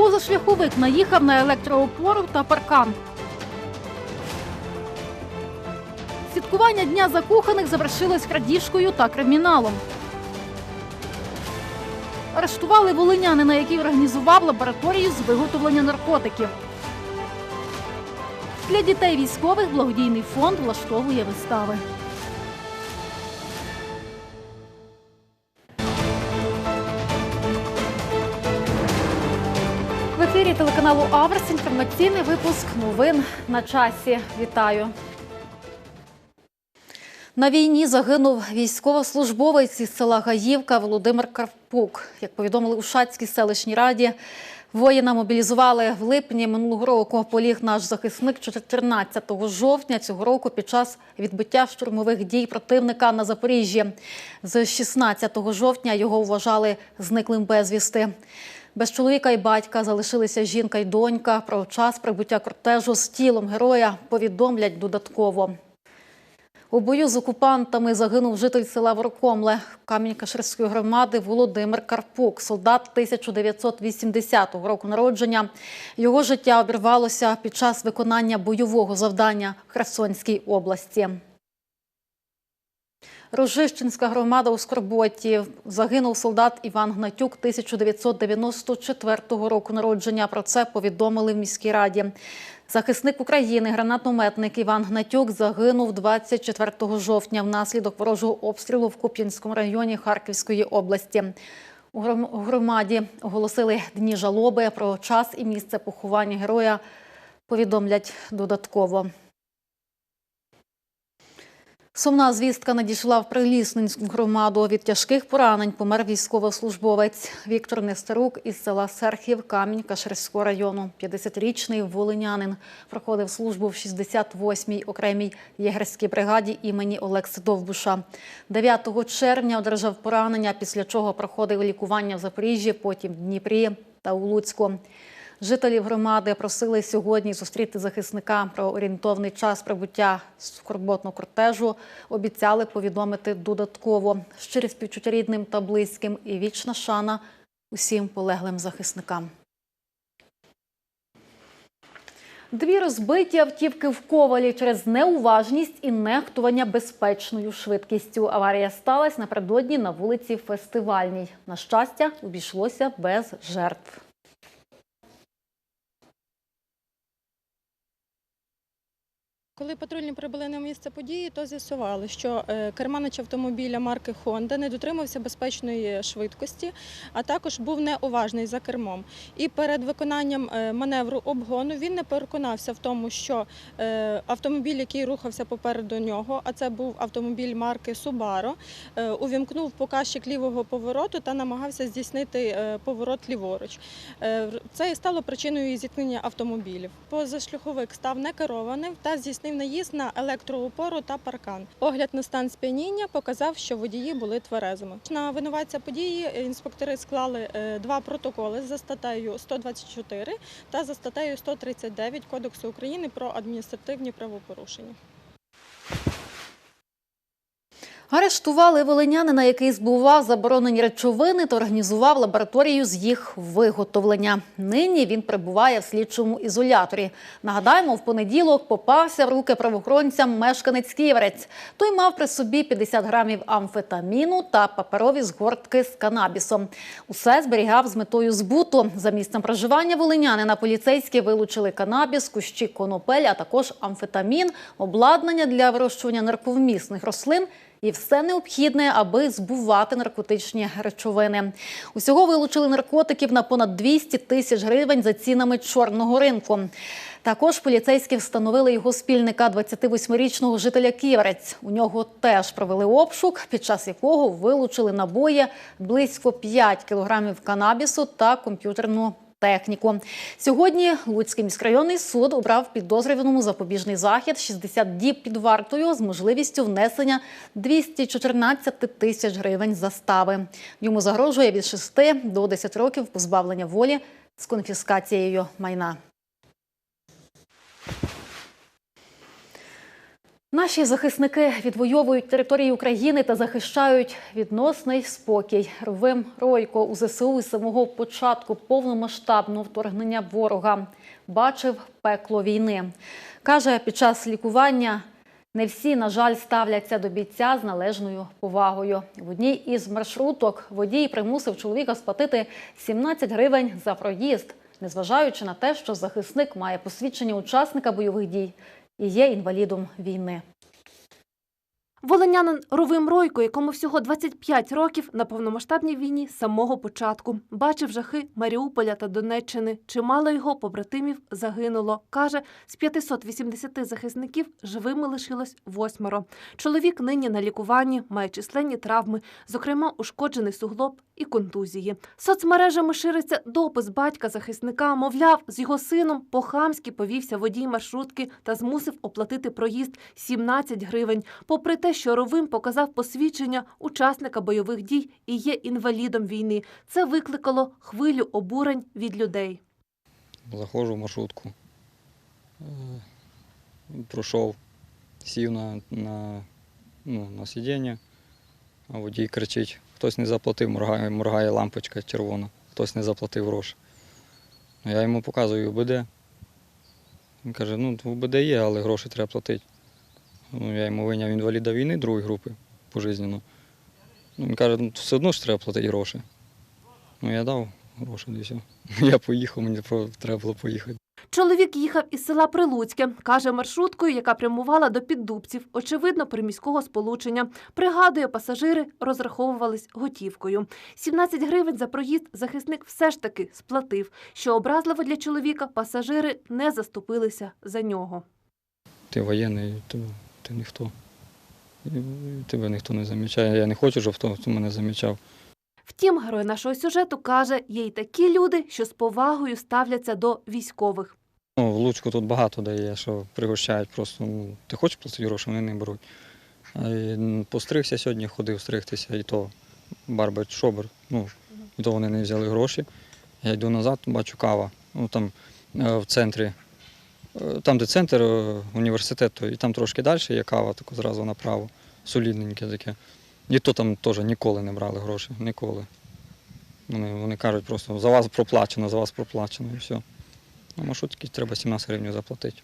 Позашляховик наїхав на електроопору та паркан. Святкування Дня закоханих завершилось крадіжкою та криміналом. Арештували волинянина, який організував лабораторію з виготовлення наркотиків. Для дітей військових благодійний фонд влаштовує вистави. Телеканалу Аверс інформаційний випуск новин на часі. Вітаю. На війні загинув військовослужбовець із села Гаївка Володимир Карпук. Як повідомили у Шацькій селищній раді, воїна мобілізували в липні минулого року. Поліг наш захисник 14 жовтня цього року під час відбиття штурмових дій противника на Запоріжжі. З 16 жовтня його вважали зниклим безвісти. Без чоловіка і батька залишилися жінка й донька. Про час прибуття кортежу з тілом героя повідомлять додатково. У бою з окупантами загинув житель села Воркомле Камінь-Каширської громади Володимир Карпук, солдат 1980 року народження. Його життя обірвалося під час виконання бойового завдання в Херсонській області. Рожищенська громада у Скорботі. Загинув солдат Іван Гнатюк 1994 року народження. Про це повідомили в міській раді. Захисник України, гранатометник Іван Гнатюк загинув 24 жовтня внаслідок ворожого обстрілу в Куп'янському районі Харківської області. У громаді оголосили дні жалоби про час і місце поховання героя. Повідомлять додатково. Сумна звістка надійшла в Прилісненську громаду. Від тяжких поранень помер військовослужбовець Віктор Нестерук із села Серхів Камінь Каширського району. 50-річний волинянин проходив службу в 68-й окремій єгерській бригаді імені Олекси Довбуша. 9 червня одержав поранення, після чого проходив лікування в Запоріжжі, потім в Дніпрі та у Луцьку. Жителів громади просили сьогодні зустріти захисника про орієнтовний час прибуття скорботного кортежу. Обіцяли повідомити додатково щирі співчуття рідним та близьким і вічна шана усім полеглим захисникам. Дві розбиті автівки в ковалі через неуважність і нехтування безпечною швидкістю. Аварія сталася напередодні на вулиці Фестивальній. На щастя, обійшлося без жертв. Коли патрульні прибули на місце події, то з'ясували, що е, керманич автомобіля марки Honda не дотримався безпечної швидкості, а також був неуважний за кермом. І перед виконанням е, маневру обгону він не переконався в тому, що е, автомобіль, який рухався попереду нього, а це був автомобіль марки Subaru, увімкнув показчик лівого повороту та намагався здійснити поворот ліворуч. Це і стало причиною зіткнення автомобілів. Позашляховик став некерованим та здійснив наїзд на електроупору та паркан. Огляд на стан сп'яніння показав, що водії були тверезими. На винуватця події інспектори склали е, два протоколи за статтею 124 та за статтею 139 Кодексу України про адміністративні правопорушення. Арештували волинянина, який збував заборонені речовини та організував лабораторію з їх виготовлення. Нині він перебуває в слідчому ізоляторі. Нагадаємо, в понеділок попався в руки правоохоронцям мешканець Ківерець. Той мав при собі 50 грамів амфетаміну та паперові згортки з канабісом. Усе зберігав з метою збуту. За місцем проживання волинянина поліцейські вилучили канабіс, кущі конопель, а також амфетамін, обладнання для вирощування нарковмісних рослин і все необхідне, аби збувати наркотичні речовини. Усього вилучили наркотиків на понад 200 тисяч гривень за цінами чорного ринку. Також поліцейські встановили його спільника 28-річного жителя Ківерець. У нього теж провели обшук, під час якого вилучили набої близько 5 кілограмів канабісу та комп'ютерну техніку. Сьогодні Луцький міськрайонний суд обрав підозрюваному запобіжний захід 60 діб під вартою з можливістю внесення 214 тисяч гривень застави. Йому загрожує від 6 до 10 років позбавлення волі з конфіскацією майна. Наші захисники відвоюють території України та захищають відносний спокій. Рвим Ройко у ЗСУ з самого початку повномасштабного вторгнення ворога бачив пекло війни. Каже, під час лікування не всі, на жаль, ставляться до бійця з належною повагою. В одній із маршруток водій примусив чоловіка сплатити 17 гривень за проїзд, незважаючи на те, що захисник має посвідчення учасника бойових дій і є інвалідом війни. Волинянин Ровим Ройко, якому всього 25 років на повномасштабній війні з самого початку, бачив жахи Маріуполя та Донеччини. Чимало його побратимів загинуло. Каже, з 580 захисників живими лишилось восьмеро. Чоловік нині на лікуванні, має численні травми, зокрема ушкоджений суглоб і контузії. Соцмережами шириться допис батька захисника. Мовляв, з його сином по-хамськи повівся водій маршрутки та змусив оплатити проїзд 17 гривень. Попри те, що Ровим показав посвідчення учасника бойових дій і є інвалідом війни, це викликало хвилю обурень від людей. Заходжу в маршрутку. Е, Пройшов, сів на, на, ну, на сидіння, а водій кричить, хтось не заплатив, моргає, моргає лампочка червона, хтось не заплатив гроші. Ну, Я йому показую УБД. Він каже, ну УБД є, але гроші треба платити. Ну, я йому виняв інваліда війни другої групи пожизненно. Ну, він каже, ну все одно ж треба платити гроші. Ну я дав гроші, і все. Я поїхав, мені треба було поїхати. Чоловік їхав із села Прилуцьке, каже маршруткою, яка прямувала до піддубців, очевидно, приміського сполучення. Пригадує, пасажири розраховувались готівкою. 17 гривень за проїзд захисник все ж таки сплатив. Що образливо для чоловіка, пасажири не заступилися за нього. Ти воєнний, то ти ніхто. І Тебе ніхто не замічає. Я не хочу, щоб хтось мене замічав. Втім, герой нашого сюжету каже, є й такі люди, що з повагою ставляться до військових. Ну, в Луцьку тут багато де є, що пригощають просто. Ну, ти хочеш платити гроші, вони не беруть. Постригся сьогодні, ходив стригтися, і то барбер шобер. Ну, і то вони не взяли гроші. Я йду назад, бачу кава. Ну, там е, в центрі, там, де центр е, університету, і там трошки далі є кава, тако зразу направо, солідненьке таке. І то там теж ніколи не брали гроші, ніколи. Вони, вони кажуть просто за вас проплачено, за вас проплачено і все. На маршрутки треба 17 гривень заплатити.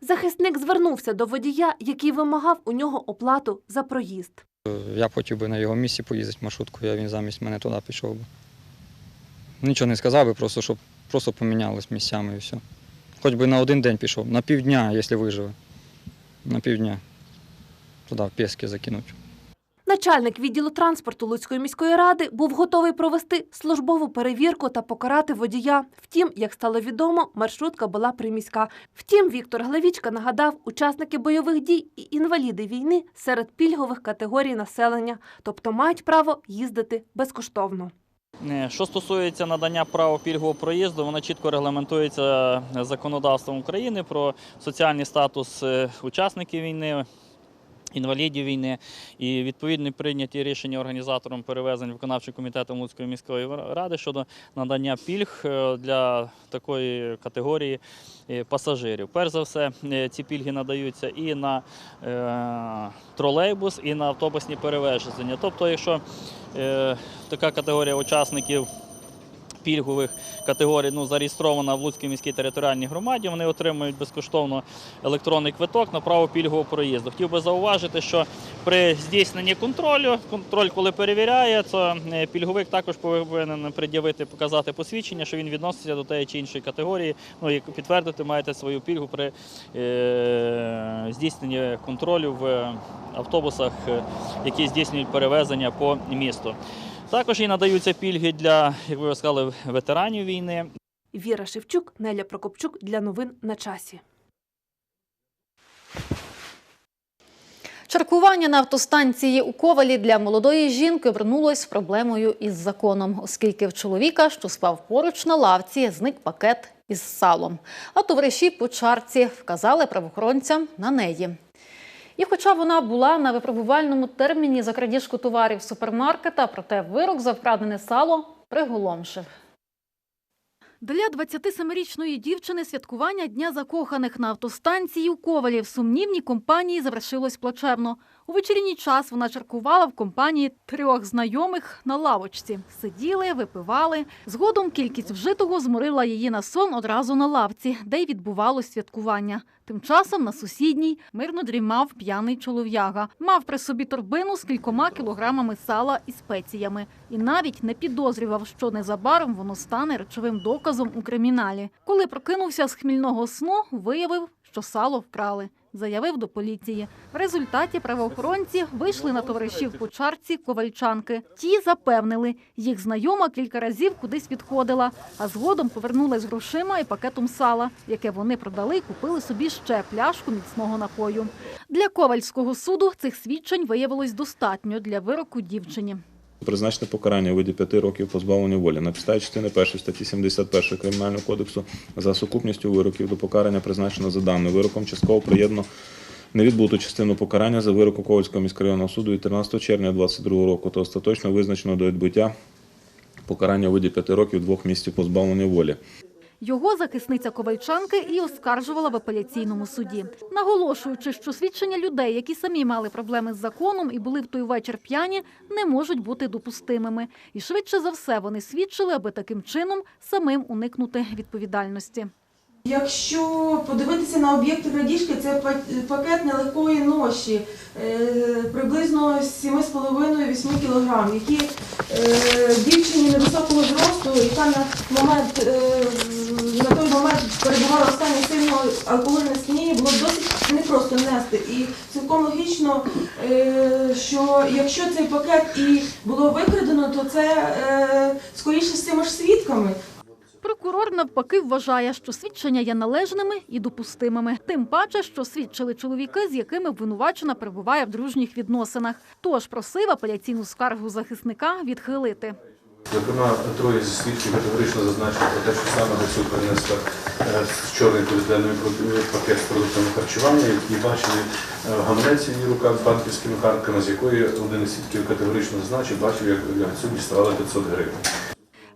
Захисник звернувся до водія, який вимагав у нього оплату за проїзд. Е, Я хотів би на його місці поїздити маршруткою, а він замість мене туди пішов би. Нічого не сказав би, просто щоб просто помінялись місцями і все. Хоч би на один день пішов, на півдня, якщо виживе. На півдня. Туди в Пєски закинуть. Начальник відділу транспорту Луцької міської ради був готовий провести службову перевірку та покарати водія. Втім, як стало відомо, маршрутка була приміська. Втім, Віктор Главічка нагадав, учасники бойових дій і інваліди війни серед пільгових категорій населення, тобто мають право їздити безкоштовно. Е, Що стосується надання права пільгового проїзду, воно чітко регламентується законодавством України про соціальний статус е, учасників війни. Інвалідів війни і відповідно прийняті рішення організатором перевезень виконавчим комітетом Луцької міської ради щодо надання пільг е, для такої категорії е, пасажирів. Перш за все, е, ці пільги надаються і на тролейбус, і на автобусні перевезення. Тобто, якщо така категорія учасників пільгових категорій ну, зареєстрована в Луцькій міській територіальній громаді, вони отримують безкоштовно електронний квиток на право пільгового проїзду. Хотів би зауважити, що при здійсненні контролю, контроль, коли перевіряє, то е, пільговик також повинен пред'явити, показати посвідчення, що він відноситься до тієї чи іншої категорії. Ну і підтвердити маєте свою пільгу при е, здійсненні контролю в автобусах, е, які здійснюють перевезення по місту. Також і надаються пільги для, як ви сказали, ветеранів війни. Віра Шевчук, Неля Прокопчук для новин на часі. Чаркування на автостанції у Ковалі для молодої жінки обернулось проблемою із законом, оскільки в чоловіка, що спав поруч на лавці, зник пакет із салом. А товариші по чарці вказали правоохоронцям на неї. І хоча вона була на випробувальному терміні за крадіжку товарів супермаркета, проте вирок за вкрадене сало приголомшив. Для 27-річної дівчини святкування Дня закоханих на автостанції у Ковалі в сумнівній компанії завершилось плачевно. У вечірній час вона чаркувала в компанії трьох знайомих на лавочці. Сиділи, випивали. Згодом кількість вжитого зморила її на сон одразу на лавці, де й відбувалось святкування. Тим часом на сусідній мирно дрімав п'яний чолов'яга. Мав при собі торбину з кількома кілограмами сала і спеціями. І навіть не підозрював, що незабаром воно стане речовим доказом у криміналі. Коли прокинувся з хмільного сну, виявив, що сало вкрали. Заявив до поліції. В результаті правоохоронці вийшли на товаришів по чарці ковальчанки. Ті запевнили, їх знайома кілька разів кудись відходила, а згодом повернулась грошима і пакетом сала, яке вони продали і купили собі ще пляшку міцного напою. Для ковальського суду цих свідчень виявилось достатньо для вироку дівчині. Призначене покарання у виді 5 років позбавлення волі на підставі частини 1 статті 71 Кримінального кодексу за сукупністю вироків до покарання призначено за даним вироком частково приєднано невідбуту частину покарання за вироку Ковальського міськрайонного суду від 13 червня 2022 року та остаточно визначено до відбуття покарання у виді 5 років двох місяців позбавлення волі. Його захисниця Ковальчанки і оскаржувала в апеляційному суді, наголошуючи, що свідчення людей, які самі мали проблеми з законом і були в той вечір п'яні, не можуть бути допустимими. І швидше за все вони свідчили, аби таким чином самим уникнути відповідальності. Якщо подивитися на об'єкти крадіжки, це па- пакет нелегкої ноші, е, приблизно 7,5-8 кг, які е, дівчині невисокого зросту, яка на момент е, на той момент перебувала в стані сильного алкогольного сп'яніння, було досить непросто нести. І цілком логічно, е, що якщо цей пакет і було викрадено, то це е, скоріше з цими ж свідками. Прокурор навпаки вважає, що свідчення є належними і допустимими. Тим паче, що свідчили чоловіки, з якими обвинувачена перебуває в дружніх відносинах. Тож просив апеляційну скаргу захисника відхилити. Зокрема, троє зі свідків категорично зазначили про те, що саме до принесла е, чорний поліетиленовий пакет з продуктами харчування, які бачили в гаманець в її руках з банківськими картками, з якої один із свідків категорично зазначив, бачив, як Ляцю діставала 500 гривень.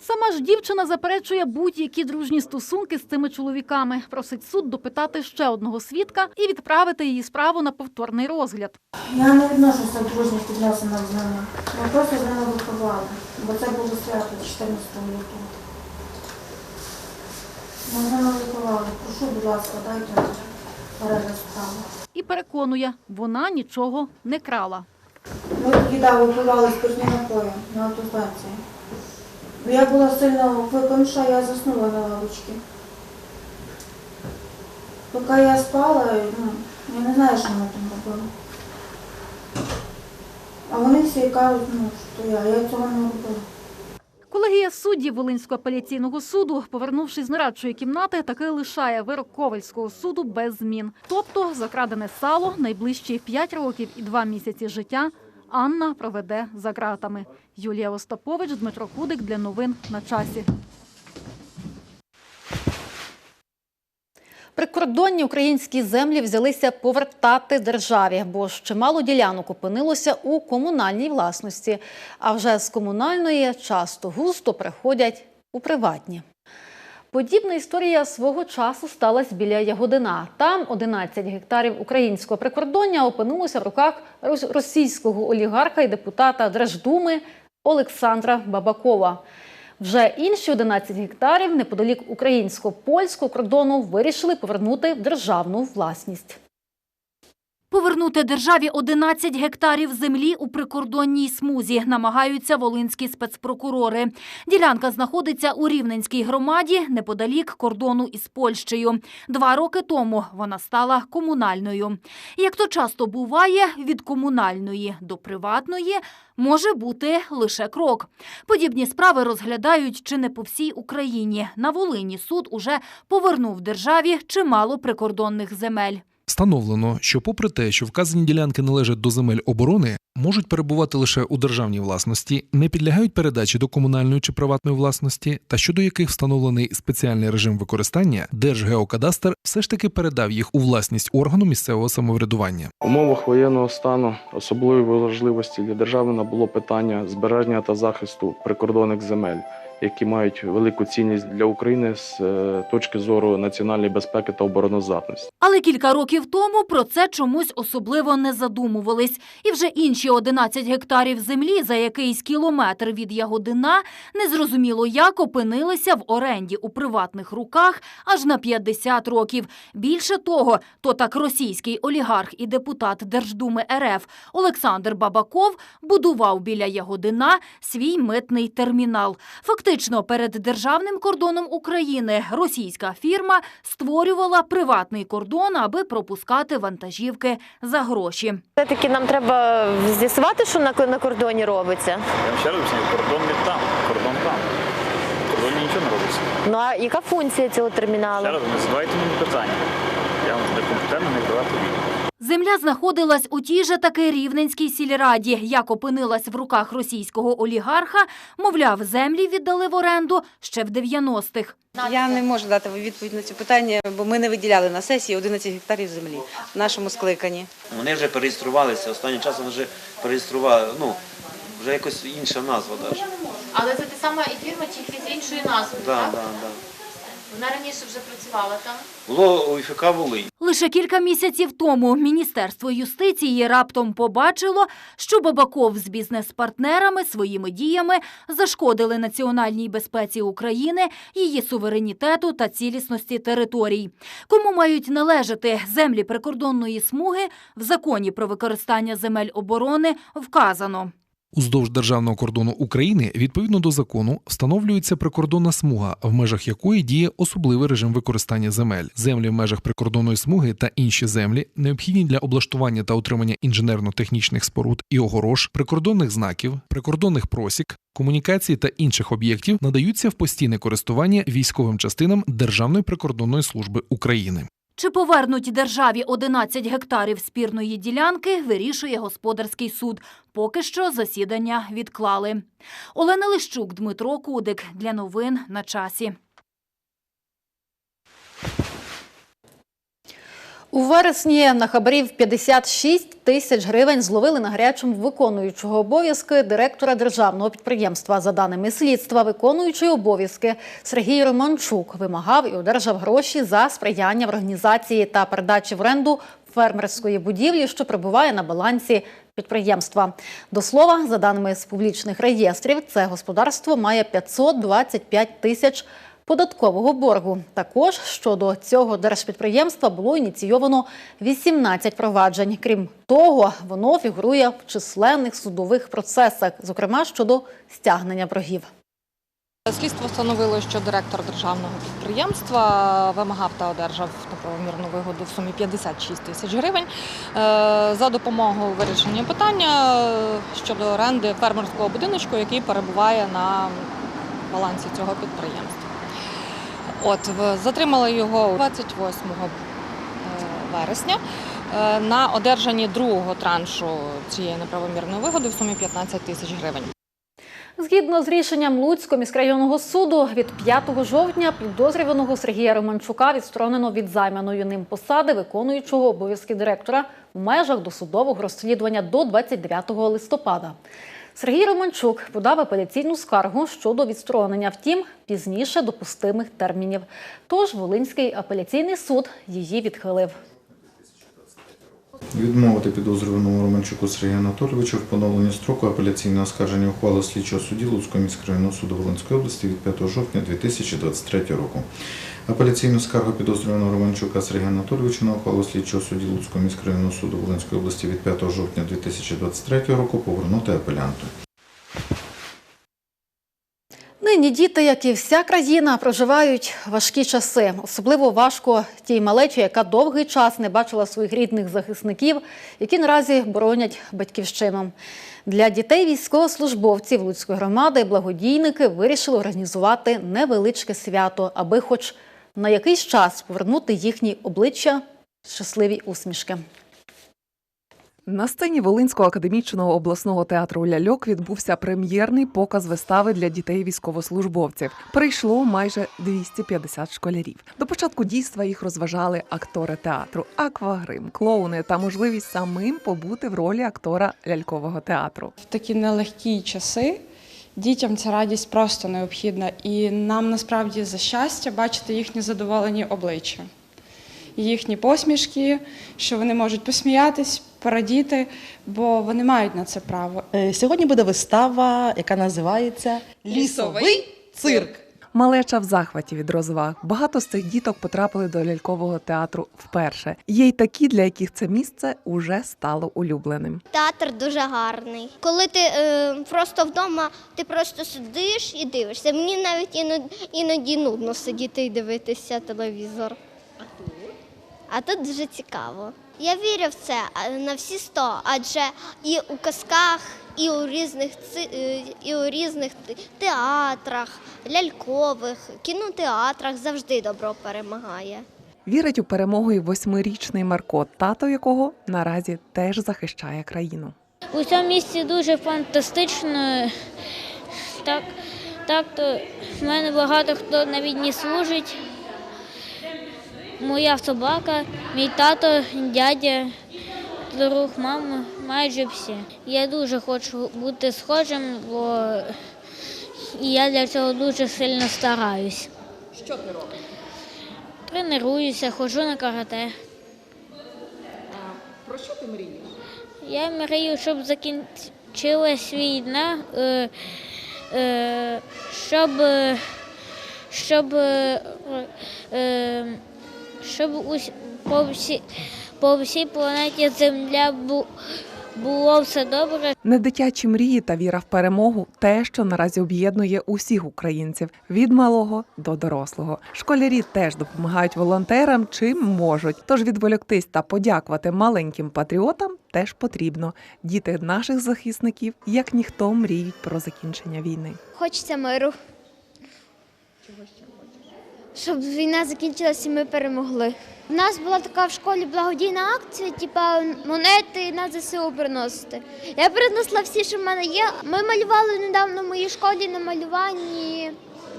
Сама ж дівчина заперечує будь-які дружні стосунки з цими чоловіками. Просить суд допитати ще одного свідка і відправити її справу на повторний розгляд. Я не відношуся до дружніх відносин з ними. Ми просто з ними виховали, бо це було свято 14 лютого. Ми з ними виховали. Прошу, будь ласка, дайте перегляд справи. І переконує, вона нічого не крала. Ми тоді да, випивали спиртні напої на автостанції. Я була сильно випивша, я заснула на лавочці. Поки я спала, ну, я не знаю, що ми там робили. А вони всі кажуть, ну, що я, я цього не робила. Колегія суддів Волинського апеляційного суду, повернувшись з нарадчої кімнати, таки лишає вирок Ковальського суду без змін. Тобто закрадене сало найближчі 5 років і 2 місяці життя Анна проведе за ґратами. Юлія Остапович, Дмитро Кудик для новин на часі. Прикордонні українські землі взялися повертати державі, бо чимало ділянок опинилося у комунальній власності, а вже з комунальної часто густо переходять у приватні. Подібна історія свого часу сталася біля Ягодина. Там 11 гектарів українського прикордоння опинилося в руках російського олігарха і депутата Держдуми Олександра Бабакова. Вже інші 11 гектарів неподалік українсько-польського кордону вирішили повернути в державну власність. Повернути державі 11 гектарів землі у прикордонній смузі намагаються волинські спецпрокурори. Ділянка знаходиться у Рівненській громаді неподалік кордону із Польщею. Два роки тому вона стала комунальною. Як то часто буває, від комунальної до приватної може бути лише крок. Подібні справи розглядають чи не по всій Україні. На Волині суд уже повернув державі чимало прикордонних земель. Встановлено, що попри те, що вказані ділянки належать до земель оборони, можуть перебувати лише у державній власності, не підлягають передачі до комунальної чи приватної власності, та щодо яких встановлений спеціальний режим використання, Держгеокадастр все ж таки передав їх у власність органу місцевого самоврядування. В умовах воєнного стану особливої важливості для держави набуло питання збереження та захисту прикордонних земель, які мають велику цінність для України з е, точки зору національної безпеки та обороноздатності. Але кілька років тому про це чомусь особливо не задумувались. І вже інші 11 гектарів землі за якийсь кілометр від Ягодина незрозуміло як опинилися в оренді у приватних руках аж на 50 років. Більше того, то так російський олігарх і депутат Держдуми РФ Олександр Бабаков будував біля Ягодина свій митний термінал. Фактично, перед державним кордоном України російська фірма створювала приватний кордон, аби пропускати вантажівки за гроші. Все-таки нам треба з'ясувати, що на, на кордоні робиться. Я ще раз кордон не там, кордон там. В кордоні нічого не робиться. Ну а яка функція цього терміналу? Ще раз не задавайте мені питання. Я вам некомпетентно не давати відповідь. Земля знаходилась у тій же таки рівненській сільраді, як опинилась в руках російського олігарха. Мовляв, землі віддали в оренду ще в 90-х. Я не можу дати відповідь на це питання, бо ми не виділяли на сесії 11 гектарів землі в нашому скликанні. Вони вже переєструвалися, останнім часом вже переєстрували, ну, вже якось інша назва навіть. Але це та сама і фірма, тільки з іншою назвою, Да, так? да, да. Вона раніше вже працювала там. Було у Волинь. Лише кілька місяців тому Міністерство юстиції раптом побачило, що Бабаков з бізнес-партнерами своїми діями зашкодили національній безпеці України, її суверенітету та цілісності територій. Кому мають належати землі прикордонної смуги в законі про використання земель оборони вказано. Уздовж державного кордону України відповідно до закону встановлюється прикордонна смуга, в межах якої діє особливий режим використання земель. Землі в межах прикордонної смуги та інші землі необхідні для облаштування та утримання інженерно-технічних споруд і огорож, прикордонних знаків, прикордонних просік. Комунікації та інших об'єктів надаються в постійне користування військовим частинам Державної прикордонної служби України. Чи повернуть державі 11 гектарів спірної ділянки, вирішує господарський суд. Поки що засідання відклали. Олена Лищук, Дмитро Кудик. Для новин на часі. У вересні на хабарів 56 тисяч гривень зловили на гарячому виконуючого обов'язки директора державного підприємства. За даними слідства, виконуючий обов'язки Сергій Романчук вимагав і одержав гроші за сприяння в організації та передачі в оренду фермерської будівлі, що перебуває на балансі підприємства. До слова, за даними з публічних реєстрів, це господарство має 525 тисяч податкового боргу. Також щодо цього держпідприємства було ініційовано 18 проваджень. Крім того, воно фігурує в численних судових процесах, зокрема щодо стягнення боргів. Слідство встановило, що директор державного підприємства вимагав та одержав неправомірну вигоду в сумі 56 тисяч гривень е, за допомогою вирішення питання е, щодо оренди фермерського будиночку, який перебуває на балансі цього підприємства. От затримали його 28 е, вересня е, на одержанні другого траншу цієї неправомірної вигоди в сумі 15 тисяч гривень. Згідно з рішенням Луцького міськрайонного суду, від 5 жовтня підозрюваного Сергія Романчука відсторонено від займаної ним посади виконуючого обов'язки директора в межах досудового розслідування до 29 листопада. Сергій Романчук подав апеляційну скаргу щодо відсторонення, втім, пізніше допустимих термінів. Тож Волинський апеляційний суд її відхилив. Відмовити підозрюваному Романчуку Сергію Анатолійовичу в поновленні строку апеляційного оскарження ухвали слідчого судді Луцького міськрайонного суду Волинської області від 5 жовтня 2023 року. Апеляційну скаргу підозрюваного Романчука Сергія Анатолійовича на ухвалу слідчого судді Луцького міськрайонного суду Волинської області від 5 жовтня 2023 року повернути апелянту. Нині діти, як і вся країна, проживають важкі часи. Особливо важко тій малечі, яка довгий час не бачила своїх рідних захисників, які наразі боронять батьківщину. Для дітей військовослужбовців Луцької громади благодійники вирішили організувати невеличке свято, аби хоч на якийсь час повернути їхні обличчя щасливі усмішки. На сцені Волинського академічного обласного театру ляльок відбувся прем'єрний показ вистави для дітей військовослужбовців. Прийшло майже 250 школярів. До початку дійства їх розважали актори театру, аквагрим, клоуни та можливість самим побути в ролі актора лялькового театру. В такі нелегкі часи Дітям ця радість просто необхідна, і нам насправді за щастя бачити їхні задоволені обличчя, їхні посмішки, що вони можуть посміятись, порадіти, бо вони мають на це право. Е, Сьогодні буде вистава, яка називається Лісовий цирк. Малеча в захваті від розваг. Багато з цих діток потрапили до лялькового театру вперше. Є й такі, для яких це місце уже стало улюбленим. Театр дуже гарний. Коли ти е, просто вдома, ти просто сидиш і дивишся. Мені навіть іноді, іноді нудно сидіти і дивитися телевізор. А тут? Дуже цікаво. Я вірю в це на всі сто, адже і у казках, і у різних е, і у різних театрах, лялькових, кінотеатрах завжди добро перемагає. Вірить у перемогу і восьмирічний Марко, тато якого наразі теж захищає країну. У цьому місці дуже фантастично. Так, так то в мене багато хто на війні служить. Моя собака, мій тато, дядя, друг, мама, майже всі. Я дуже хочу бути схожим, бо я для цього дуже сильно стараюсь. Що ти робиш? Тренуюся, ходжу на карате. Про що ти мрієш? Я мрію, щоб закінчилась війна, е, е, щоб, е, щоб, щоб ус- по всій, по всій планеті Земля бу- було все добре. Недитячі мрії та віра в перемогу те, що наразі об'єднує усіх українців від малого до дорослого. Школярі теж допомагають волонтерам чим можуть. Тож відволіктись та подякувати маленьким патріотам теж потрібно. Діти наших захисників, як ніхто, мріють про закінчення війни. Хочеться миру. Щоб війна закінчилася і ми перемогли. У нас була така в школі благодійна акція, типа монети на ЗСУ приносити. Я принесла всі, що в мене є. Ми малювали недавно в моїй школі на малюванні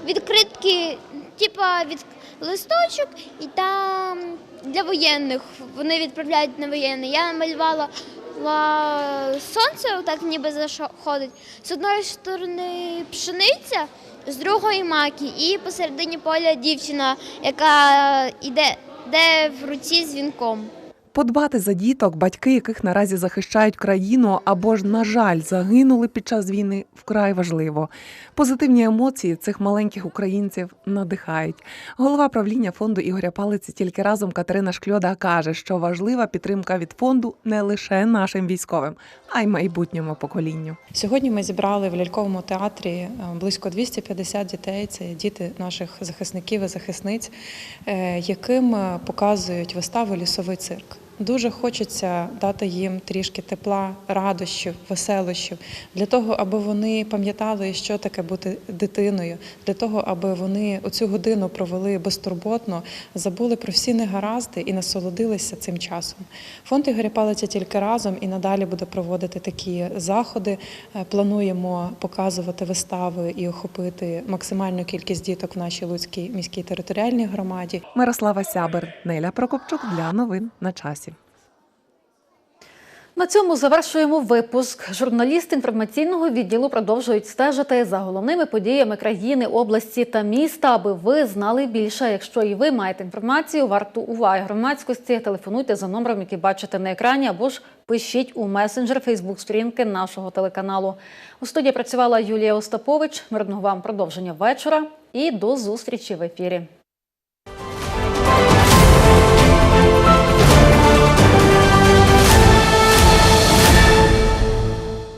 відкритки, типа від листочок, і там для воєнних вони відправляють на воєнний. Я намалювала сонце, отак ніби заходить. З одної сторони пшениця, з другої маки, і посередині поля дівчина, яка йде, йде в руці з вінком. Подбати за діток, батьки яких наразі захищають країну або ж, на жаль, загинули під час війни, вкрай важливо. Позитивні емоції цих маленьких українців надихають. Голова правління фонду Ігоря Палиці тільки разом Катерина Шкльода каже, що важлива підтримка від фонду не лише нашим військовим, а й майбутньому поколінню. Сьогодні ми зібрали в ляльковому театрі е, близько 250 дітей. Це діти наших захисників і захисниць, е, яким е, показують виставу Лісовий цирк. Дуже хочеться дати їм трішки тепла, радощів, веселощів для того, аби вони пам'ятали, що таке бути дитиною, для того, аби вони оцю годину провели безтурботно, забули про всі негаразди і насолодилися цим часом. Фонд Ігоря Палиця тільки разом і надалі буде проводити такі заходи. Е, Плануємо показувати вистави і охопити максимальну кількість діток в нашій Луцькій міській територіальній громаді. Мирослава Сябер, Неля Прокопчук для новин на часі. На цьому завершуємо випуск. Журналісти інформаційного відділу продовжують стежити за головними подіями країни, області та міста, аби ви знали більше. Якщо і ви маєте інформацію, варту уваги громадськості, телефонуйте за номером, який бачите на екрані, або ж пишіть у месенджер Фейсбук сторінки нашого телеканалу. У студії працювала Юлія Остапович. Мирного вам продовження вечора і до зустрічі в ефірі.